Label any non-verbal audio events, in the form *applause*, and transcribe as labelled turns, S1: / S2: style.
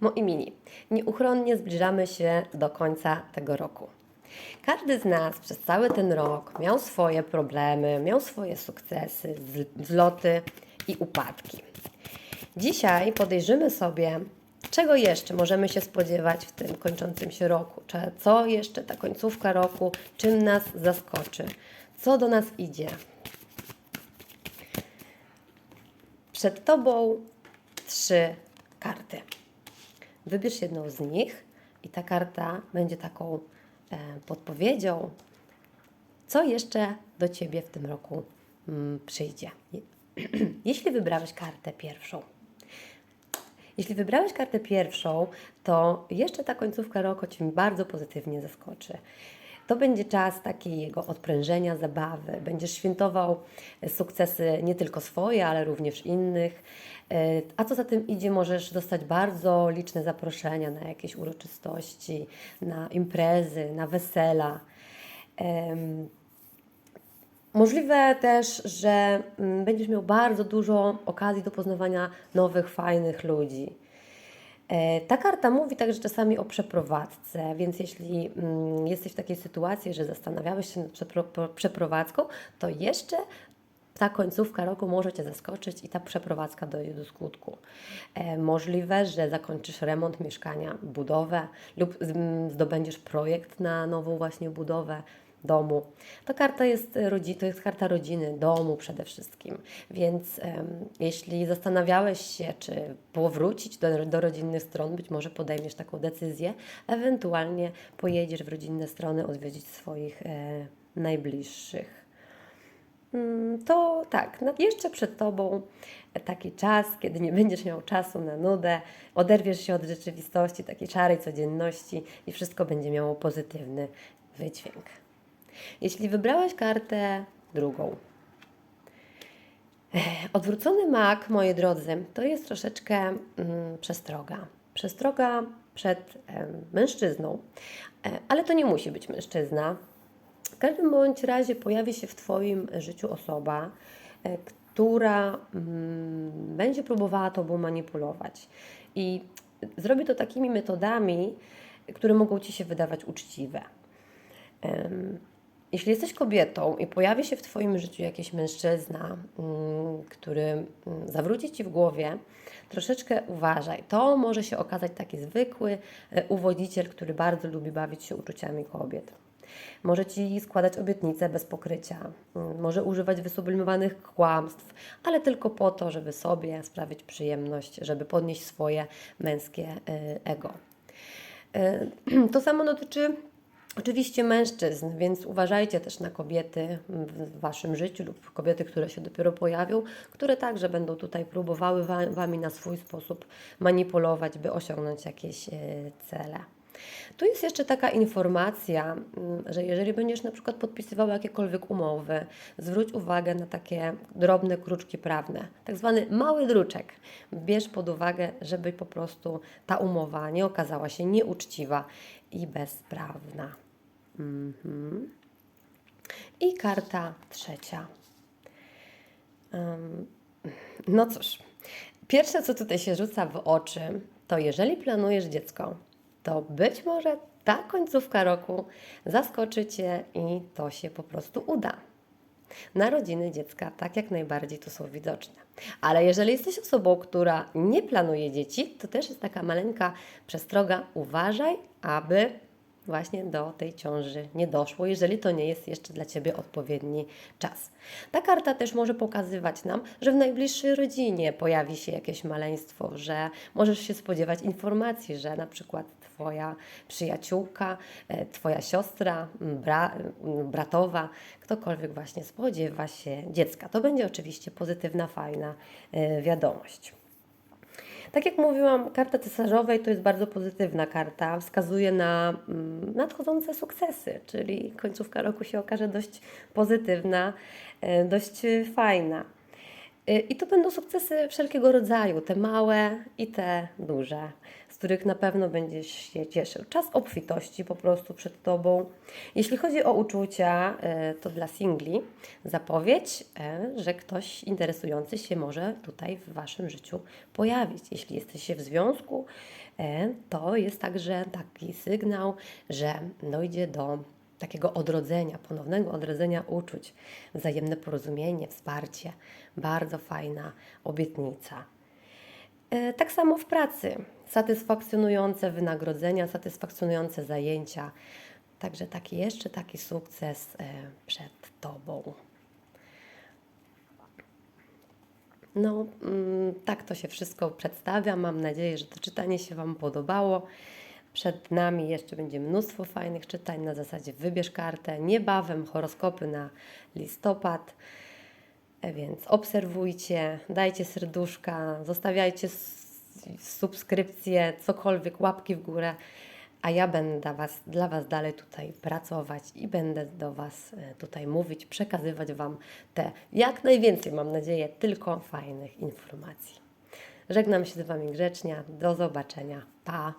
S1: Moi mini, nieuchronnie zbliżamy się do końca tego roku. Każdy z nas przez cały ten rok miał swoje problemy, miał swoje sukcesy, wz- wzloty i upadki. Dzisiaj podejrzymy sobie, czego jeszcze możemy się spodziewać w tym kończącym się roku, czy co jeszcze ta końcówka roku, czym nas zaskoczy, co do nas idzie. Przed Tobą trzy karty. Wybierz jedną z nich i ta karta będzie taką e, podpowiedzią, co jeszcze do Ciebie w tym roku mm, przyjdzie. Je- *clears throat* Jeśli wybrałeś kartę pierwszą, jeśli wybrałeś kartę pierwszą, to jeszcze ta końcówka roku Cię bardzo pozytywnie zaskoczy. To będzie czas takiego odprężenia, zabawy. Będziesz świętował sukcesy nie tylko swoje, ale również innych. E, A co za tym idzie, możesz dostać bardzo liczne zaproszenia na jakieś uroczystości, na imprezy, na wesela. Możliwe też, że mm, będziesz miał bardzo dużo okazji do poznawania nowych, fajnych ludzi. E, Ta karta mówi także czasami o przeprowadzce, więc jeśli mm, jesteś w takiej sytuacji, że zastanawiałeś się nad przeprowadzką, to jeszcze ta końcówka roku może Cię zaskoczyć i ta przeprowadzka dojdzie do skutku. E, możliwe, że zakończysz remont mieszkania, budowę lub z- m, zdobędziesz projekt na nową właśnie budowę domu. Ta karta jest, e, to jest karta rodziny, domu przede wszystkim. Więc em, jeśli zastanawiałeś się, czy powrócić do, do rodzinnych stron, być może podejmiesz taką decyzję, ewentualnie pojedziesz w rodzinne strony odwiedzić swoich e, najbliższych. Mm, To tak, no jeszcze przed Tobą taki czas, kiedy nie będziesz miał czasu na nudę, oderwiesz się od rzeczywistości, takiej szarej codzienności i wszystko będzie miało pozytywny wydźwięk. Jeśli wybrałeś kartę drugą, odwrócony mak, moi drodzy, to jest troszeczkę mm, przestroga. Przestroga przed mężczyzną, E, ale to nie musi być mężczyzna. W każdym bądź razie pojawi się w Twoim życiu osoba, e, która mm, będzie próbowała Tobą manipulować. I zrobi to takimi metodami, które mogą Ci się wydawać uczciwe. Em, Jeśli jesteś kobietą i pojawi się w Twoim życiu jakiś mężczyzna, mm, który mm, zawróci Ci w głowie, troszeczkę uważaj. To może się okazać taki zwykły e, uwodziciel, który bardzo lubi bawić się uczuciami kobiet. Może Ci składać obietnice bez pokrycia, mm, może używać wysublimowanych kłamstw, ale tylko po to, żeby sobie sprawić przyjemność, żeby podnieść swoje męskie e, ego. E, *clears throat* To samo dotyczy oczywiście mężczyzn, więc uważajcie też na kobiety w Waszym życiu lub kobiety, które się dopiero pojawią, które także będą tutaj próbowały wa- Wami na swój sposób manipulować, by osiągnąć jakieś e, cele. Tu jest jeszcze taka informacja, mm, że jeżeli będziesz na przykład podpisywał jakiekolwiek umowy, zwróć uwagę na takie drobne kruczki prawne, tak zwany mały druczek. Bierz pod uwagę, żeby po prostu ta umowa nie okazała się nieuczciwa i bezprawna. Mhm. I karta trzecia. No cóż, pierwsze co tutaj się rzuca w oczy, to jeżeli planujesz dziecko, to być może ta końcówka roku zaskoczy Cię i to się po prostu uda. Narodziny dziecka tak jak najbardziej tu są widoczne. Ale jeżeli jesteś osobą, która nie planuje dzieci, to też jest taka maleńka przestroga. Uważaj, aby właśnie do tej ciąży nie doszło, jeżeli to nie jest jeszcze dla Ciebie odpowiedni czas. Ta karta też może pokazywać nam, że w najbliższej rodzinie pojawi się jakieś maleństwo, że możesz się spodziewać informacji, że na przykład Twoja przyjaciółka, e, Twoja siostra, bra, bratowa, ktokolwiek właśnie spodziewa się dziecka. To będzie oczywiście pozytywna, fajna e, wiadomość. Tak jak mówiłam, karta cesarzowej to jest bardzo pozytywna karta. Wskazuje na mm, nadchodzące sukcesy, czyli końcówka roku się okaże dość pozytywna, e, dość fajna. E, I to będą sukcesy wszelkiego rodzaju, te małe i te duże, z których na pewno będziesz się cieszył. Czas obfitości po prostu przed Tobą. Jeśli chodzi o uczucia, e, to dla singli zapowiedź, e, że ktoś interesujący się może tutaj w Waszym życiu pojawić. Jeśli jesteście w związku, to jest także taki sygnał, że dojdzie do takiego odrodzenia, ponownego odrodzenia uczuć, wzajemne porozumienie, wsparcie. Bardzo fajna obietnica. E, Tak samo w pracy. Satysfakcjonujące wynagrodzenia, satysfakcjonujące zajęcia. Także taki jeszcze taki sukces e, przed Tobą. No, mm, tak to się wszystko przedstawia. Mam nadzieję, że to czytanie się Wam podobało. Przed nami jeszcze będzie mnóstwo fajnych czytań na zasadzie wybierz kartę. Niebawem horoskopy na listopad. E, Więc obserwujcie, dajcie serduszka, zostawiajcie subskrypcje, cokolwiek, łapki w górę, a ja będę dla was, dla was dalej tutaj pracować i będę do Was e, tutaj mówić, przekazywać Wam te jak najwięcej, mam nadzieję, tylko fajnych informacji. Żegnam się z Wami grzecznie. Do zobaczenia. Pa!